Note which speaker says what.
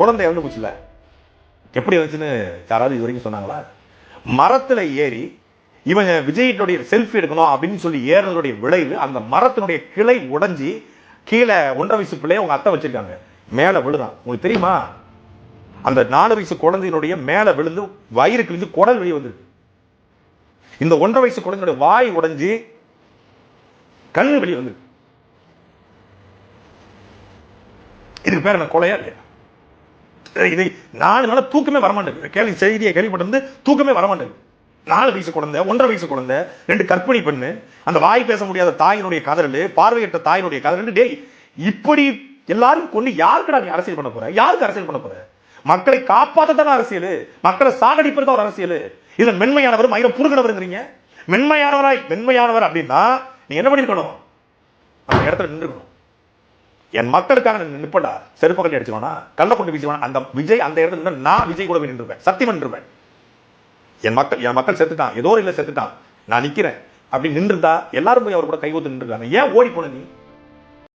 Speaker 1: குழந்தை இறந்து போச்சுல எப்படி வந்துச்சுன்னு யாராவது இது வரைக்கும் சொன்னாங்களா? மரத்தில் ஏறி இவன் விஜயினுடைய செல்ஃபி எடுக்கணும் அப்படின்னு சொல்லி ஏறினதுடைய விளைவு அந்த மரத்தினுடைய கிளை உடைஞ்சி கீழே ஒன்றரை வயசு பிள்ளைய உங்கள் அத்தை வச்சுருக்காங்க. மேலே விழுதான். உங்களுக்கு தெரியுமா? அந்த நாலு வயசு குழந்தையினுடைய மேலே விழுந்து வயிறு கிழிந்து குடல் வெளியே வந்திருக்கு. இந்த ஒன்றரை வயசு குழந்தையுடைய வாய் உடைஞ்சு கண்ணு வெளியே வந்திருக்கு. இதுக்கு பேர் என்ன கொலையா இல்லையா? இது நாலு நாள் தூக்கமே வரமாட்டேங்குது. கேள்வி செய்தியை கேள்விப்பட்டிருந்து தூக்கமே வரமாட்டேங்குது. நாலு வயசு குழந்தை ஒன்றரை வயசு குழந்தை ரெண்டு கற்பிணி பெண்ணு அந்த வாய் பேச முடியாத தாயினுடைய கதறல் பார்வையிட்ட தாயினுடைய கதறல் டேய் இப்படி எல்லாரும் கொண்டு யாருக்குடா நீ அரசியல் பண்ண போற? யாருக்கு அரசியல் பண்ண போற? மக்களை காப்பாற்றத்தான அரசியல்? மக்களை சாகடிப்பது தான் ஒரு அரசியல். இதுல மென்மையானவர் மயிரம் புருகிறவருங்கிறீங்க மென்மையானவராய் மென்மையானவர் அப்படின்னா நீ என்ன பண்ணிருக்கணும்? அந்த இடத்துல நின்றுக்கணும். என் மக்களுக்காக நிற்படா செருப்பு கட்டி அடிச்சிருவானா? கள்ள கொண்டு வீசுவானா? அந்த விஜய் அந்த இடத்துல நின்னு நான் விஜய் கூட போய் நின்றுவேன். சத்தியம் நின்றுவேன். என் மக்கள் என் மக்கள் செத்துட்டான். ஏதோ ஒரு செத்துட்டான். நான் நிக்கிறேன். அப்படி நின்றுதா எல்லாரும் போய் அவர் கூட கைகோத்து நின்றுருக்காங்க. ஏன் ஓடி போன நீ?